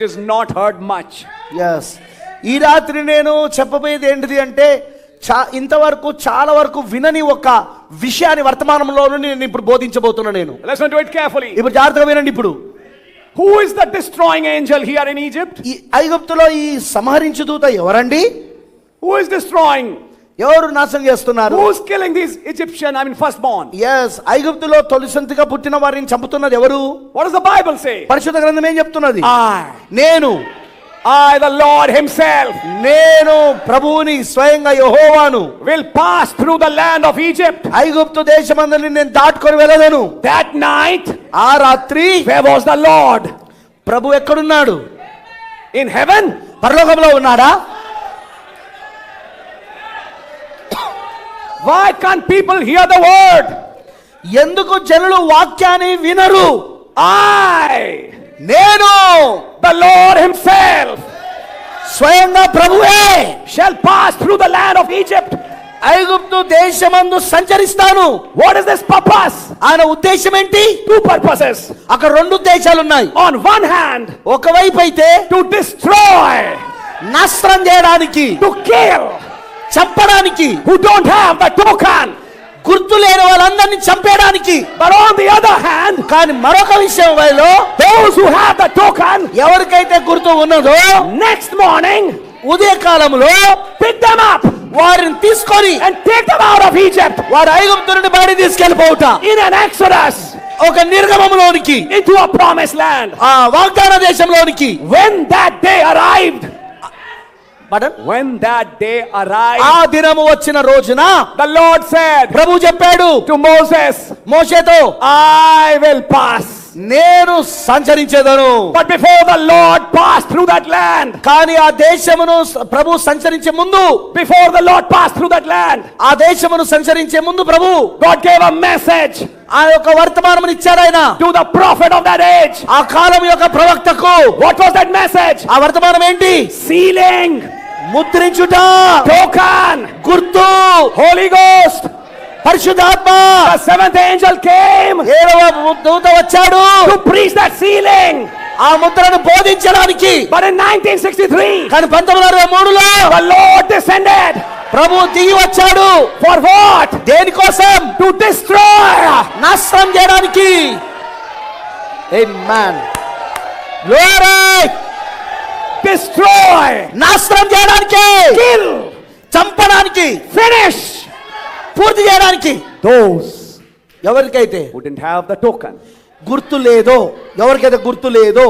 is not heard much. Yes ఈ రాత్రి నేను చెప్పబోయేది ఏంటిది అంటే చా ఇంతవరకు చాలా వరకు వినని ఒక విషయాన్ని వర్తమానంలోనూ నేను ఇప్పుడు బోధించబోతున్నా నేను Listen to it carefully. ఇప్పుడు జాగ్రత్తగా వినండి ఇప్పుడు Who is the destroying angel here in Egypt? ఈ ఐగుప్తులో ఈ సంహరించు దూత ఎవరండి Who is destroying? ఎవరు నాశనం చేస్తున్నారు Who's killing these Egyptian, I mean, firstborn? Yes ఐగుప్తులో తొలిసంతిగా పుట్టిన వారిని చంపుతున్నది ఎవరు What does the Bible say? పరిశుద్ధ గ్రంథం ఏం చెప్తున్నది నేను I, the Lord Himself, నేను ప్రభువుని స్వయంగా యెహోవాను will pass through the land of Egypt. ఐగుప్తు దేశమందరిని నేను దాటుకొని వెళ్ళదను That night, ఆ రాత్రి where was the Lord? ప్రభు ఎక్కడున్నాడు In heaven? పరలోకంలో ఉన్నాడా why can people hear the word ఎందుకు జనులు వాక్యాన్ని వినరు? ఐ నేను ద లోర్ హిమ్సెల్ఫ్ స్వయంగా ప్రభువే shall pass through the land of Egypt ఐగుప్తు దేశమందు సంచరిస్తాను. వాట్ ఇస్ దిస్ పర్పస్ ఆన ఉద్దేశం ఏంటి? టూ పర్పసెస్ అక్కడ రెండు ఉద్దేశాలు ఉన్నాయి ఆన్ వన్ హ్యాండ్ ఒక వైపు అయితే టు డిస్ట్రాయ్ నష్టం చేయడానికి. టు కేర్ చంపడానికి who don't have the token గుర్తు లేని వాళ్ళందరినీ చంపేయడానికి. బట్ ఆన్ ది హ్యాండ్ కానీ మరొక విషయం వాళ్ళలో దోస్ హు ద టోకన్ ఎవరికైతే గుర్తు ఉన్నదో నెక్స్ట్ మార్నింగ్ ఉదయ కాలంలో పిక్ వారిని తీసుకొని అండ్ టేక్ దెం వారు ఐగుప్తు నుండి బయట తీసుకెళ్ళిపోవట ఇన్ అన్ ఒక నిర్గమంలోనికి ఇన్ టు అ ల్యాండ్ ఆ వాగ్దాన దేశంలోనికి. వెన్ దాట్ డే అరైవ్డ్ పడన్ వెన్ దట్ డే అరైవ్ ఆ దినము వచ్చిన రోజున ద లార్డ్ సెడ్ ప్రభు చెప్పాడు టు మోసెస్ మోషేతో ఐ విల్ పాస్ నేను సంచరించేదను. But before the lord pass through that land కానీ ఆ దేశమును ప్రభు సంచరించే ముందు before the lord pass through that land ఆ దేశమును సంచరించే ముందు ప్రభు గాడ్ గేవ్ అ మెసేజ్ ఆ యొక్క వర్తమానం ఇచ్చారు ఆయన. To the prophet of that age ఆ కాలం యొక్క ప్రవక్తకు వాట్ వాస్ దట్ మెసేజ్ ఆ వర్తమానం ఏంటి సీలింగ్ ముద్రించుట. టోకన్. గుర్తు. హోలీ గోస్ట్ పరిశుద్ధాత్మ. సెవెంత్ ఏంజల్ కేమ్ ఏడవ దూత వచ్చాడు. టు ప్రీచ్ దట్ సీలింగ్ ఆ ముద్రను బోధించడానికి. బట్ ఇన్ 1963 కానీ 1963 లో ద లార్డ్ ప్రభు దిగి వచ్చాడు. ఫర్ వాట్ దేనికోసం టు డిస్ట్రాయ్ నాశనం చేయడానికి. ఏ మ్యాన్ గ్లోరీ డిస్ట్రాయ్ చేయడానికి! కిల్ చంపడానికి! ఫినిష్ పూర్తి చేయడానికి! దోస్ ఎవరికైతే who did have the token గుర్తు లేదో ఎవరికైతే గుర్తు లేదో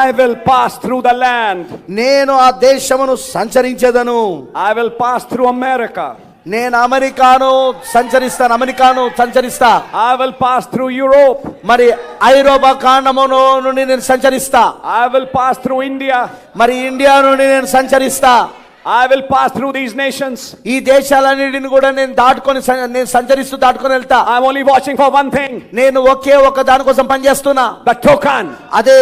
I will pass through the land నేను ఆ దేశమును సంచరించేదను. I will pass through America నేను అమెరికాను సంచరిస్తాను అమెరికాను సంచరిస్తా I will pass through Europe. మరి ఐరోపా కాండమును నుండి నేను సంచరిస్తా I will pass through India. మరి ఇండియా నుండి నేను సంచరిస్తా I will pass through these nations. ఈ దేశాలన్నిటిని కూడా నేను దాటుకొని నేను సంచరిస్తూ దాటుకొని వెళ్తా I'm only watching for one thing నేను ఒకే ఒక దానికోసం పనిచేస్తున్నా the token. అదే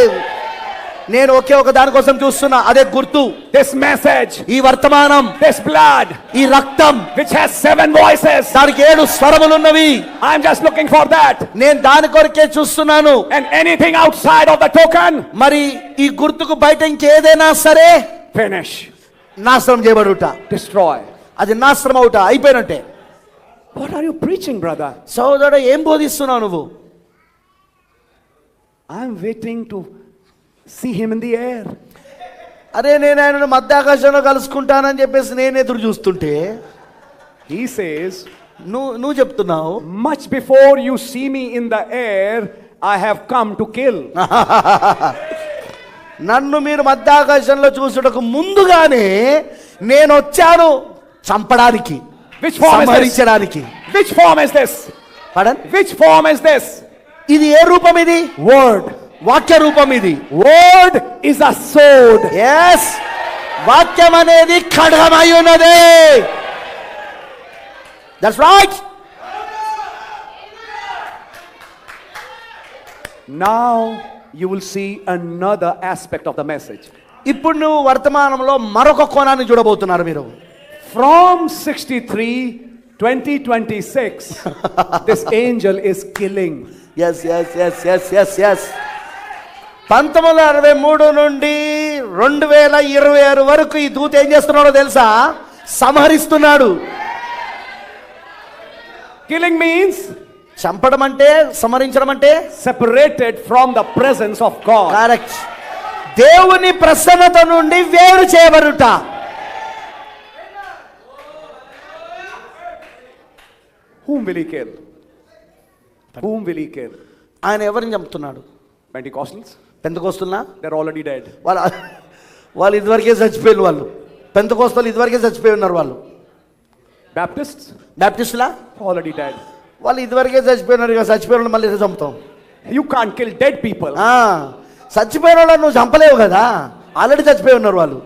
నేను ఒకే ఒక దాని కోసం చూస్తున్నా అదే గుర్తు. దిస్ మెసేజ్ ఈ వర్తమానం దిస్ బ్లడ్ ఈ రక్తం విచ్ హస్ సెవెన్ వాయిసెస్ దానికి ఏడు స్వరములు ఉన్నవి I'm just looking for that నేను దాని కొరకే చూస్తున్నాను. And anything outside of the token మరి ఈ గుర్తుకు బయట ఇంకేదైనా సరే ఫినిష్ నాశనం చేయబడుట. డిస్ట్రాయ్ అది నాశనం అవుట అయిపోయినట్టే. What are you preaching brother సోదరుడు ఏం బోధిస్తున్నావు నువ్వు? I'm waiting to see him in the air అరే నేను ఆయనను మధ్య ఆకాశంలో కలుసుకుంటానని చెప్పేసి నేను ఎదురు చూస్తుంటే హీ సేస్ నువ్వు నువ్వు చెప్తున్నావు. Much before you see me in the air I have come to kill నన్ను మీరు మధ్య ఆకాశంలో చూసుటకు ముందుగానే నేను వచ్చాను చంపడానికి విచ్ ఫార్మ్ హరించడానికి విచ్ ఫార్మ్ ఇస్ దిస్ పడన్ విచ్ ఫార్మ్ ఇస్ దిస్ ఇది ఏ రూపం ఇది? వర్డ్ వాక్య రూపం ఇది. Word is a sword S వాక్యం అనేది ఖడ్గమై ఉన్నది. That's right now you will see another aspect of the message ఇప్పుడు నువ్వు వర్తమానంలో మరొక కోణాన్ని చూడబోతున్నారు మీరు. From sixty three twenty twenty six this angel is killing S S S S S S పంతొమ్మిది వందల అరవై మూడు నుండి రెండు వేల ఇరవై ఆరు వరకు ఈ దూత ఏం చేస్తున్నాడో తెలుసా సంహరిస్తున్నాడు Killing means చంపడం అంటే సంహరించడం అంటే separated from the presence of God. Correct దేవుని ప్రసన్నత నుండి వేరు చేయబడుట he kill? Whom will he kill? ఆయన ఎవరిని చంపుతున్నాడు Pentecostals? పెంతకోస్తున్నా They're already dead. వాళ్ళ వాళ్ళు ఇదివరకే చచ్చిపోయిన వాళ్ళు పెంతకోస్తలు ఇదివరకే చచ్చిపోయి ఉన్నారు వాళ్ళు Baptists? బ్యాప్టిస్టులా Already dead. వాళ్ళు ఇదివరకే చచ్చిపోయినారు ఇక చచ్చిపోయిన వాళ్ళు మళ్ళీ చంపుతాం can't kill dead people. ఆ, చచ్చిపోయిన వాళ్ళని నువ్వు చంపలేవు కదా ఆల్రెడీ చచ్చిపోయి ఉన్నారు వాళ్ళు